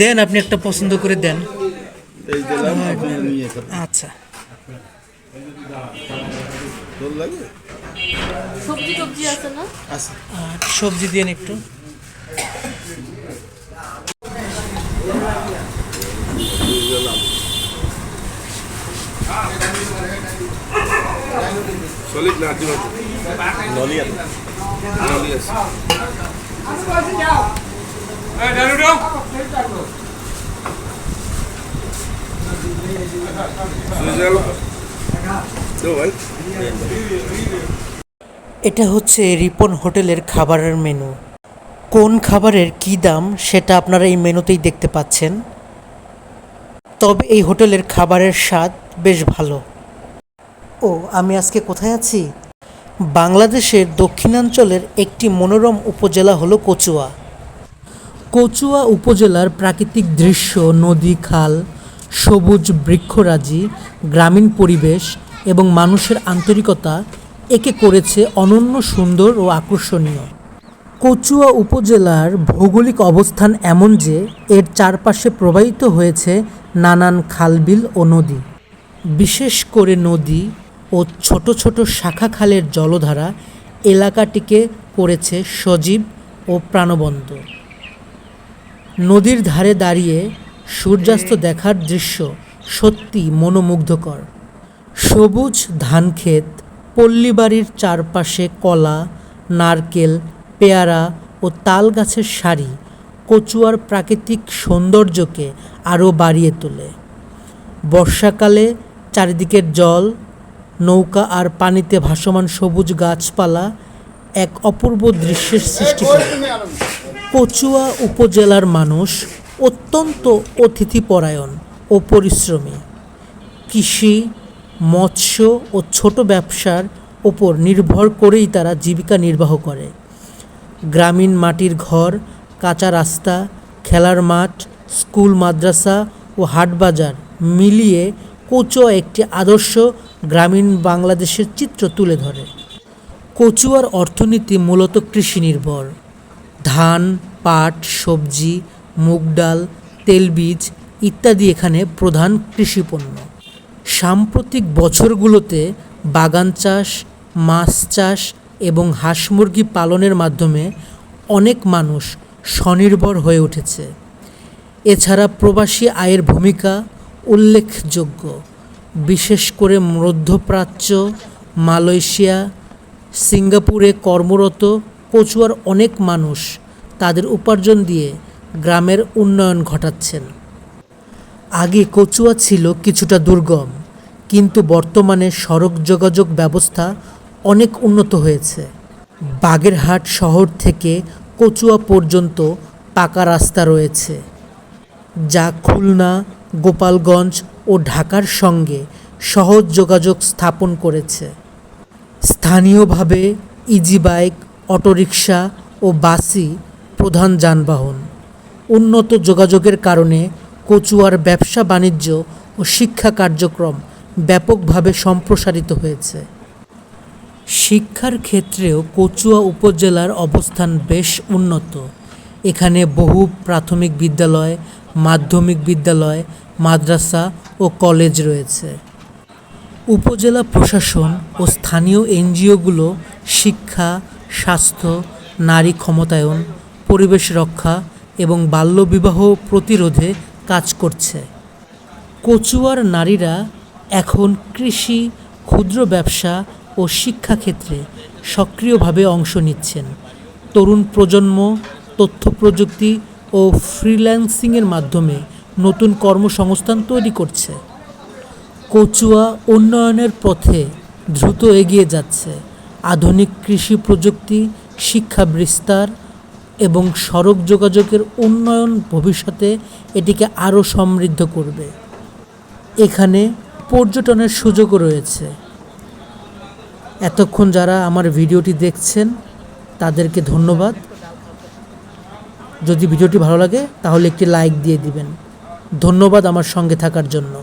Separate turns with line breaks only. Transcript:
দেন আপনি একটা পছন্দ করে দেন।
এই দিলাম আপনি নিয়ে খাবেন
আচ্ছা।
সবজি টবজি আছে না?
আছে।
আর সবজি দিন একটু।
সলিড না দিও নলি আছে।
এটা হচ্ছে রিপন হোটেলের খাবারের মেনু। কোন খাবারের কী দাম সেটা আপনারা এই মেনুতেই দেখতে পাচ্ছেন। তবে এই হোটেলের খাবারের স্বাদ বেশ ভালো। ও আমি আজকে কোথায় আছি? বাংলাদেশের দক্ষিণাঞ্চলের একটি মনোরম উপজেলা হলো কচুয়া। কচুয়া উপজেলার প্রাকৃতিক দৃশ্য, নদী, খাল, সবুজ বৃক্ষরাজি, গ্রামীণ পরিবেশ এবং মানুষের আন্তরিকতা একে করেছে অনন্য সুন্দর ও আকর্ষণীয়। কচুয়া উপজেলার ভৌগোলিক অবস্থান এমন যে, এর চারপাশে প্রবাহিত হয়েছে নানান খালবিল ও নদী। বিশেষ করে নদী ও ছোট ছোট শাখা খালের জলধারা এলাকাটিকে করেছে সজীব ও প্রাণবন্ত। নদীর ধারে দাঁড়িয়ে সূর্যাস্ত দেখার দৃশ্য সত্যি মনোমুগ্ধকর। সবুজ ধানক্ষেত, পল্লীবাড়ির চারপাশে কলা, নারকেল, পেয়ারা ও তাল গাছের সারি কচুয়ার প্রাকৃতিক সৌন্দর্যকে আরও বাড়িয়ে তোলে। বর্ষাকালে চারিদিকের জল, নৌকা আর পানিতে ভাসমান সবুজ গাছপালা এক অপূর্ব দৃশ্যের সৃষ্টি করে। কচুয়া উপজেলার মানুষ অত্যন্ত অতিথিপরায়ণ ও পরিশ্রমী। কৃষি, মৎস্য ও ছোট ব্যবসার ওপর নির্ভর করেই তারা জীবিকা নির্বাহ করে। গ্রামীণ মাটির ঘর, কাঁচা রাস্তা, খেলার মাঠ, স্কুল, মাদ্রাসা ও হাটবাজার মিলিয়ে কচুয়া একটি আদর্শ গ্রামীণ বাংলাদেশের চিত্র তুলে ধরে। কচুয়ার অর্থনীতি মূলত কৃষি নির্ভর। ধান পাট, সবজি, মুগ ডাল তেলবীজ ইত্যাদি এখানে প্রধান কৃষিপণ্য সাম্প্রতিক বছরগুলোতে বাগান চাষ, মাছ চাষ এবং হাঁস মুরগি পালনের মাধ্যমে অনেক মানুষ স্বনির্ভর হয়ে উঠেছে। এছাড়া প্রবাসী আয়ের ভূমিকা উল্লেখযোগ্য। বিশেষ করে মধ্যপ্রাচ্য, মালয়েশিয়া, সিঙ্গাপুরে কর্মরত, কচুয়ার অনেক মানুষ তাদের উপার্জন দিয়ে গ্রামের উন্নয়ন ঘটাচ্ছেন। আগে কচুয়া ছিল কিছুটা দুর্গম, কিন্তু বর্তমানে সড়ক যোগাযোগ ব্যবস্থা অনেক উন্নত হয়েছে। বাগেরহাট শহর থেকে কচুয়া পর্যন্ত পাকা রাস্তা রয়েছে, যা খুলনা, গোপালগঞ্জ ও ঢাকার সঙ্গে সহজ যোগাযোগ স্থাপন করেছে। স্থানীয়ভাবে ইজি বাইক অটোরিকশা ও বাসই প্রধান যানবাহন। উন্নত যোগাযোগের কারণে কচুয়ার ব্যবসা বাণিজ্য ও শিক্ষা কার্যক্রম ব্যাপকভাবে সম্প্রসারিত হয়েছে। শিক্ষার ক্ষেত্রেও কচুয়া উপজেলার অবস্থান বেশ উন্নত। এখানে বহু প্রাথমিক বিদ্যালয়, মাধ্যমিক বিদ্যালয়, মাদ্রাসা ও কলেজ রয়েছে। উপজেলা প্রশাসন ও স্থানীয় এনজিওগুলো শিক্ষা, স্বাস্থ্য, নারী ক্ষমতায়ন পরিবেশ রক্ষা এবং বাল্যবিবাহ প্রতিরোধে কাজ করছে। কচুয়ার নারীরা এখন কৃষি, ক্ষুদ্র ব্যবসা ও শিক্ষাক্ষেত্রে সক্রিয়ভাবে অংশ নিচ্ছেন। তরুণ প্রজন্ম, তথ্য প্রযুক্তি ও ফ্রিল্যান্সিংয়ের মাধ্যমে নতুন কর্মসংস্থান তৈরি করছে। কচুয়া উন্নয়নের পথে দ্রুত এগিয়ে যাচ্ছে। আধুনিক কৃষি প্রযুক্তি, শিক্ষা বিস্তার এবং সড়ক যোগাযোগের উন্নয়ন ভবিষ্যতে এটিকে আরও সমৃদ্ধ করবে। এখানে পর্যটনের সুযোগও রয়েছে। এতক্ষণ যারা আমার ভিডিওটি দেখছেন, তাদেরকে ধন্যবাদ। যদি ভিডিওটি ভালো লাগে, তাহলে একটি লাইক দিয়ে দিবেন। ধন্যবাদ আমার সঙ্গে থাকার জন্য।